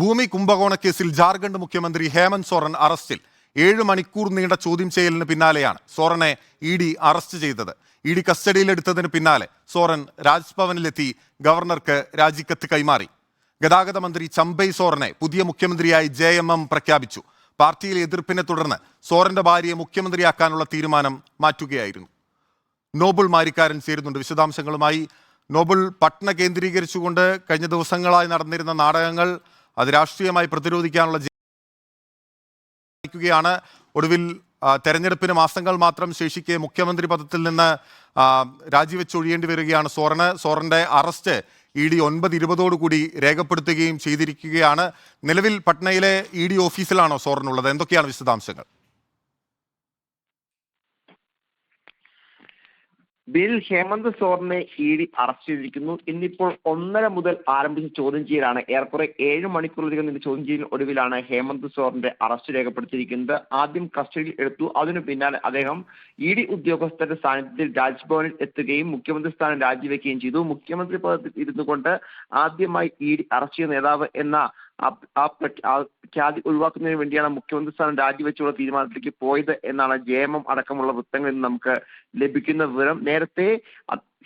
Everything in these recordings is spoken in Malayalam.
ഭൂമി കുംഭകോണ കേസിൽ ജാർഖണ്ഡ് മുഖ്യമന്ത്രി ഹേമന്ത് സോറൻ അറസ്റ്റിൽ. ഏഴ് മണിക്കൂർ നീണ്ട ചോദ്യം ചെയ്യലിന് പിന്നാലെയാണ് സോറനെ ഇ ഡി അറസ്റ്റ് ചെയ്തത്. ഇ ഡി കസ്റ്റഡിയിലെടുത്തതിന് പിന്നാലെ സോറൻ രാജ്ഭവനിലെത്തി ഗവർണർക്ക് രാജിക്കത്ത് കൈമാറി. ഗതാഗത മന്ത്രി ചമ്പൈ സോറനെ പുതിയ മുഖ്യമന്ത്രിയായി ജെ എം എം പ്രഖ്യാപിച്ചു. പാർട്ടിയിലെ എതിർപ്പിനെ തുടർന്ന് സോറന്റെ ഭാര്യയെ മുഖ്യമന്ത്രിയാക്കാനുള്ള തീരുമാനം മാറ്റുകയായിരുന്നു. നോബിൾ മാരിക്കാരൻ ചേരുന്നുണ്ട്. വിശദാംശങ്ങളുമായി നോബിൾ പട്ന കേന്ദ്രീകരിച്ചുകൊണ്ട് കഴിഞ്ഞ ദിവസങ്ങളായി നടന്നിരുന്ന നാടകങ്ങൾ അത് രാഷ്ട്രീയമായി പ്രതിരോധിക്കാനുള്ള യാണ് ഒടുവിൽ തെരഞ്ഞെടുപ്പിന് മാസങ്ങൾ മാത്രം ശേഷിക്കെ മുഖ്യമന്ത്രി പദത്തിൽ നിന്ന് രാജിവെച്ചൊഴിയേണ്ടി വരികയാണ് സോറന്. സോറന്റെ അറസ്റ്റ് ഇ ഡി ഒൻപത് ഇരുപതോടുകൂടി രേഖപ്പെടുത്തുകയും ചെയ്തിരിക്കുകയാണ്. നിലവിൽ പട്നയിലെ ഇ ഡി ഓഫീസിലാണോ സോറനുള്ളത്? എന്തൊക്കെയാണ് വിശദാംശങ്ങൾ? ബിൽ ഹേമന്ത് സോറിനെ ഇ ഡി അറസ്റ്റ് ചെയ്തിരിക്കുന്നു. ഇന്നിപ്പോൾ ഒന്നര മുതൽ ആരംഭിച്ച ചോദ്യം ചെയ്യലാണ്. ഏറെക്കുറെ ഏഴ് മണിക്കൂറിലധികം നീണ്ട ചോദ്യം ചെയ്യലിന് ഒടുവിലാണ് ഹേമന്ത് സോറിന്റെ അറസ്റ്റ് രേഖപ്പെടുത്തിയിരിക്കുന്നത്. ആദ്യം കസ്റ്റഡിയിൽ എടുത്തു. അതിനു പിന്നാലെ അദ്ദേഹം ഇ ഡി ഉദ്യോഗസ്ഥരുടെ സാന്നിധ്യത്തിൽ രാജ്ഭവനിൽ എത്തുകയും മുഖ്യമന്ത്രി സ്ഥാനം രാജിവെക്കുകയും ചെയ്തു. മുഖ്യമന്ത്രി പദത്തിൽ ഇരുന്നുകൊണ്ട് ആദ്യമായി ഇ ഡി അറസ്റ്റ് ചെയ്ത നേതാവ് എന്ന ഖ്യാതി ഒഴിവാക്കുന്നതിന് വേണ്ടിയാണ് മുഖ്യമന്ത്രി സ്ഥാനം രാജിവെച്ചുള്ള തീരുമാനത്തിലേക്ക് പോയത് എന്നാണ് ജെ എം എം അടക്കമുള്ള വൃത്തങ്ങളിൽ നിന്ന് നമുക്ക് ലഭിക്കുന്ന വിവരം. നേരത്തെ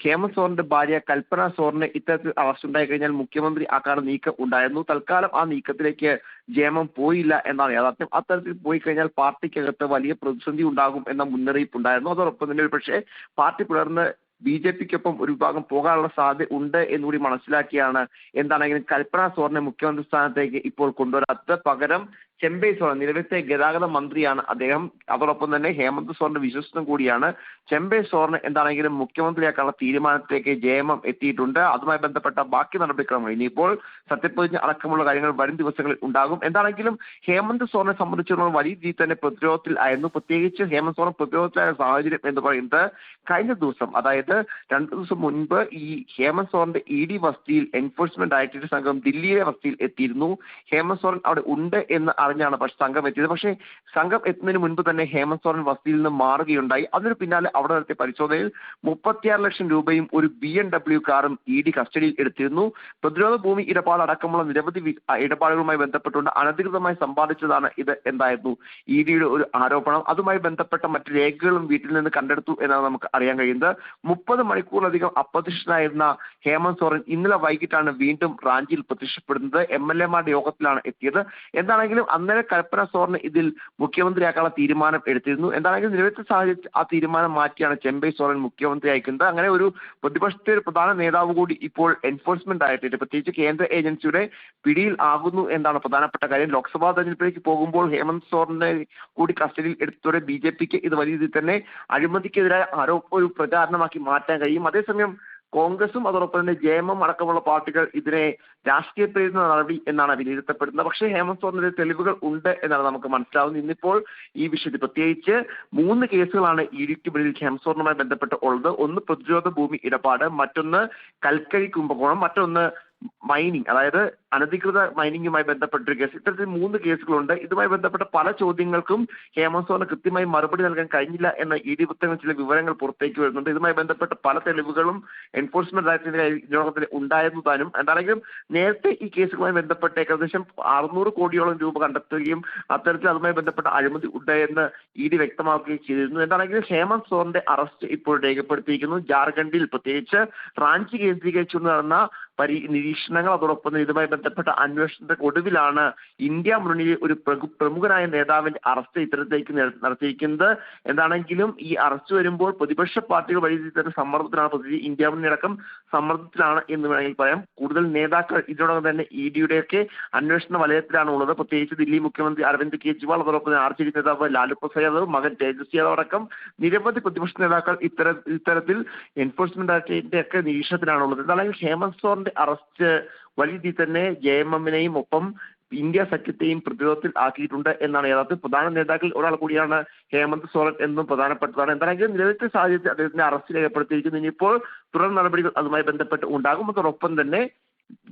ഹേമന്ത് സോറിന്റെ ഭാര്യ കൽപ്പന സോറിന് ഇത്തരത്തിൽ അറസ്റ്റ് ഉണ്ടായി കഴിഞ്ഞാൽ മുഖ്യമന്ത്രി ആക്കാനുള്ള നീക്കം ഉണ്ടായിരുന്നു. തൽക്കാലം ആ നീക്കത്തിലേക്ക് ജെ എം എം പോയില്ല എന്നാണ് യാഥാർത്ഥ്യം. അത്തരത്തിൽ പോയി കഴിഞ്ഞാൽ പാർട്ടിക്കകത്ത് വലിയ പ്രതിസന്ധി ഉണ്ടാകും എന്ന മുന്നറിയിപ്പ് ഉണ്ടായിരുന്നു. അതോടൊപ്പം തന്നെ ഒരു പക്ഷേ പാർട്ടി പുലർന്ന് ബി ജെ പിക്കൊപ്പം ഒരു വിഭാഗം പോകാനുള്ള സാധ്യത ഉണ്ട് എന്നുകൂടി മനസ്സിലാക്കിയാണ് എന്താണെങ്കിലും കൽപ്പന സോറിനെ മുഖ്യമന്ത്രി സ്ഥാനത്തേക്ക് ഇപ്പോൾ കൊണ്ടുവരാത്തത്. പകരം ചെമ്പൈ സോറൻ നിലവിലത്തെ ഗതാഗത മന്ത്രിയാണ് അദ്ദേഹം. അതോടൊപ്പം തന്നെ ഹേമന്ത് സോറിന്റെ വിശ്വസ്തം കൂടിയാണ്. ചെമ്പൈ സോറിന് എന്താണെങ്കിലും മുഖ്യമന്ത്രിയാക്കാനുള്ള തീരുമാനത്തിലേക്ക് ജെ എം എം എത്തിയിട്ടുണ്ട്. അതുമായി ബന്ധപ്പെട്ട ബാക്കി നടപടിക്രമങ്ങൾ ഇനിയിപ്പോൾ സത്യപ്രതിജ്ഞ അടക്കമുള്ള കാര്യങ്ങൾ വരും ദിവസങ്ങളിൽ ഉണ്ടാകും. എന്താണെങ്കിലും ഹേമന്ത് സോറിനെ സംബന്ധിച്ചിടത്തോളം വലിയ രീതിയിൽ തന്നെ പ്രതിരോധത്തിൽ ആയിരുന്നു. പ്രത്യേകിച്ച് ഹേമന്ത് സോറൻ പ്രതിരോധത്തിലായ സാഹചര്യം എന്ന് പറയുന്നത് കഴിഞ്ഞ ദിവസം അതായത് രണ്ടു ദിവസം മുൻപ് ഈ ഹേമന്ത് സോറിന്റെ ഇ ഡി വസതിയിൽ എൻഫോഴ്സ്മെന്റ് ഡയറക്ടറേറ്റ് സംഘം ദില്ലിയിലെ വസതിയിൽ എത്തിയിരുന്നു. ഹേമന്ത് സോറൻ അവിടെ ഉണ്ട് എന്ന് അറിഞ്ഞാണ് പക്ഷെ സംഘം എത്തിയത്. പക്ഷേ സംഘം എത്തുന്നതിന് മുൻപ് തന്നെ ഹേമന്ത് സോറൻ വസതിയിൽ നിന്ന് മാറുകയുണ്ടായി. അതിന് പിന്നാലെ അവിടെ നടത്തിയ പരിശോധനയിൽ മുപ്പത്തിയാറ് ലക്ഷം രൂപയും ഒരു ബി എം ഡബ്ല്യു കാറും ഇ ഡി കസ്റ്റഡിയിൽ എടുത്തിരുന്നു. പ്രതിരോധ ഭൂമി ഇടപാട് അടക്കമുള്ള നിരവധി ഇടപാടുകളുമായി ബന്ധപ്പെട്ടുകൊണ്ട് അനധികൃതമായി സമ്പാദിച്ചതാണ് ഇത് എന്തായിരുന്നു ഇ ഡിയുടെ ഒരു ആരോപണം. അതുമായി ബന്ധപ്പെട്ട മറ്റു രേഖകളും വീട്ടിൽ നിന്ന് കണ്ടെടുത്തു എന്നാണ് നമുക്ക് അറിയാൻ കഴിയുന്നത്. മുപ്പത് മണിക്കൂറിലധികം അപ്രത്യക്ഷനായിരുന്ന ഹേമന്ത് സോറൻ ഇന്നലെ വൈകിട്ടാണ് വീണ്ടും റാഞ്ചിയിൽ പ്രത്യക്ഷപ്പെടുന്നത്. എം എൽ എമാരുടെ യോഗത്തിലാണ് എത്തിയത്. എന്താണെങ്കിലും അന്നേരം കൽപ്പന സോറിന് ഇതിൽ മുഖ്യമന്ത്രിയാക്കാനുള്ള തീരുമാനം എടുത്തിരുന്നു. എന്താണെങ്കിലും നിലവിലത്തെ സാഹചര്യത്തിൽ ആ തീരുമാനം മാറ്റിയാണ് ചെമ്പൈ സോറൻ മുഖ്യമന്ത്രി അയക്കുന്നത്. അങ്ങനെ ഒരു പ്രതിപക്ഷത്തെ ഒരു പ്രധാന നേതാവ് കൂടി ഇപ്പോൾ എൻഫോഴ്സ്മെന്റ് ആയിട്ട് പ്രത്യേകിച്ച് കേന്ദ്ര ഏജൻസിയുടെ പിടിയിൽ ആകുന്നു എന്നാണ് പ്രധാനപ്പെട്ട കാര്യം. ലോക്സഭാ തെരഞ്ഞെടുപ്പിലേക്ക് പോകുമ്പോൾ ഹേമന്ത് സോറിനെ കൂടി കസ്റ്റഡിയിൽ എടുത്തതോടെ ബി ജെ പിക്ക് ഇത് വലിയ രീതിയിൽ തന്നെ അഴിമതിക്കെതിരായ ആരോപ ഒരു പ്രചാരണമാക്കി മാറ്റാൻ കഴിയും. അതേസമയം കോൺഗ്രസും അതോടൊപ്പം തന്നെ ജെ എം എം അടക്കമുള്ള പാർട്ടികൾ ഇതിനെ രാഷ്ട്രീയ പ്രേരിത നടപടി എന്നാണ് വിലയിരുത്തപ്പെടുന്നത്. പക്ഷേ ഹേമന്ത് സോറിനെതിരെ തെളിവുകൾ ഉണ്ട് എന്നാണ് നമുക്ക് മനസ്സിലാവുന്നത്. ഇന്നിപ്പോൾ ഈ വിഷയത്തിൽ പ്രത്യേകിച്ച് മൂന്ന് കേസുകളാണ് ഇ ഡിക്ക് മുന്നിൽ ഹേമന്ത് സോറിനുമായി ബന്ധപ്പെട്ട് ഉള്ളത്. ഒന്ന് പ്രതിരോധ ഭൂമി ഇടപാട് മറ്റൊന്ന് കൽക്കരി കുംഭകോണം മറ്റൊന്ന് മൈനിങ് അതായത് അനധികൃത മൈനിങ്ങുമായി ബന്ധപ്പെട്ടൊരു കേസ് ഇത്തരത്തിൽ മൂന്ന് കേസുകളുണ്ട് ഇതുമായി ബന്ധപ്പെട്ട പല ചോദ്യങ്ങൾക്കും ഹേമന്ത് കൃത്യമായി മറുപടി നൽകാൻ കഴിഞ്ഞില്ല എന്ന ഇ ഡി വൃത്തങ്ങൾ ചില വിവരങ്ങൾ പുറത്തേക്ക് വരുന്നുണ്ട്. ഇതുമായി ബന്ധപ്പെട്ട പല തെളിവുകളും എൻഫോഴ്സ്മെന്റ് ഡയറക്ടറേറ്റിന്റെ ഇതിനോടൊപ്പം ഉണ്ടായിരുന്നതാനും എന്താണെങ്കിലും നേരത്തെ ഈ കേസുകളുമായി ബന്ധപ്പെട്ട് ഏകദേശം അറുന്നൂറ് കോടിയോളം രൂപ കണ്ടെത്തുകയും അത്തരത്തിൽ അതുമായി ബന്ധപ്പെട്ട അഴിമതി ഉണ്ട് എന്ന് ഇ ഡി വ്യക്തമാക്കുകയും ചെയ്തിരുന്നു. എന്താണെങ്കിലും ഹേമന്ത് സോറിന്റെ അറസ്റ്റ് ഇപ്പോൾ രേഖപ്പെടുത്തിയിരിക്കുന്നു. ജാർഖണ്ഡിൽ പ്രത്യേകിച്ച് റാഞ്ചി കേന്ദ്രീകരിച്ചു നടന്ന പരി നിരീക്ഷണങ്ങൾ അതോടൊപ്പം ഇതുമായി ബന്ധപ്പെട്ട അന്വേഷണത്തിന്റെ ഒടുവിലാണ് ഇന്ത്യ മുന്നണിയിലെ ഒരു പ്രമുഖനായ നേതാവിന്റെ അറസ്റ്റ് ഇത്തരത്തിലേക്ക് നടത്തിയിരിക്കുന്നത്. എന്താണെങ്കിലും ഈ അറസ്റ്റ് വരുമ്പോൾ പ്രതിപക്ഷ പാർട്ടികൾ വഴി തന്നെ സമ്മർദ്ദത്തിലാണ് പ്രതി ഇന്ത്യ മുന്നണി അടക്കം സമ്മർദ്ദത്തിലാണ് എന്ന് വേണമെങ്കിൽ പറയാം. കൂടുതൽ നേതാക്കൾ ഇതിനോടകം തന്നെ ഇ ഡിയുടെയൊക്കെ അന്വേഷണ വലയത്തിലാണ് ഉള്ളത് പ്രത്യേകിച്ച് ദില്ലി മുഖ്യമന്ത്രി അരവിന്ദ് കെജ്രിവാൾ അതോടൊപ്പം ആർ ജെ ഡി നേതാവ് ലാലു പ്രസാദ് യാദവ് മകൻ തേജസ്വി യാദവ് അടക്കം നിരവധി പ്രതിപക്ഷ നേതാക്കൾ ഇത്തര ഇത്തരത്തിൽ എൻഫോഴ്സ്മെന്റ് ഒക്കെ നിരീക്ഷണത്തിലാണുള്ളത്. എന്താണെങ്കിൽ ഹേമന്ത് സോറിന്റെ അറസ്റ്റ് വലിയ തന്നെ ജെ എം എമ്മിനെയും ഒപ്പം ഇന്ത്യ സഖ്യത്തെയും പ്രതിരോധത്തിൽ ആക്കിയിട്ടുണ്ട് എന്നാണ് യഥാർത്ഥത്തിൽ പ്രധാന നേതാക്കൾ ഒരാൾ കൂടിയാണ് ഹേമന്ത് സോറൻ എന്നും പ്രധാനപ്പെട്ടതാണ്. എന്താണെങ്കിലും നിലവിലത്തെ സാഹചര്യത്തിൽ അദ്ദേഹത്തിന്റെ അറസ്റ്റ് രേഖപ്പെടുത്തിയിരിക്കുന്നു. ഇനിയിപ്പോൾ തുടർ നടപടികൾ അതുമായി ബന്ധപ്പെട്ട് ഉണ്ടാകും. അതോടൊപ്പം തന്നെ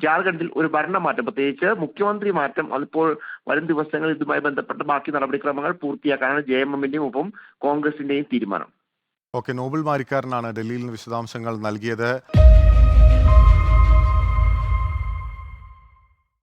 ജാർഖണ്ഡിൽ ഒരു ഭരണമാറ്റം പ്രത്യേകിച്ച് മുഖ്യമന്ത്രി മാറ്റം അതിപ്പോൾ വരും ദിവസങ്ങളിൽ ഇതുമായി ബന്ധപ്പെട്ട ബാക്കി നടപടിക്രമങ്ങൾ പൂർത്തിയാക്കാനാണ് ജെ എം എമ്മിന്റെയും ഒപ്പം കോൺഗ്രസിന്റെയും തീരുമാനം. ഓക്കെ നോബൽ മാരിക്കാരനാണ് ഡൽഹിയിൽ നിന്ന് വിശദാംശങ്ങൾ നൽകിയത്.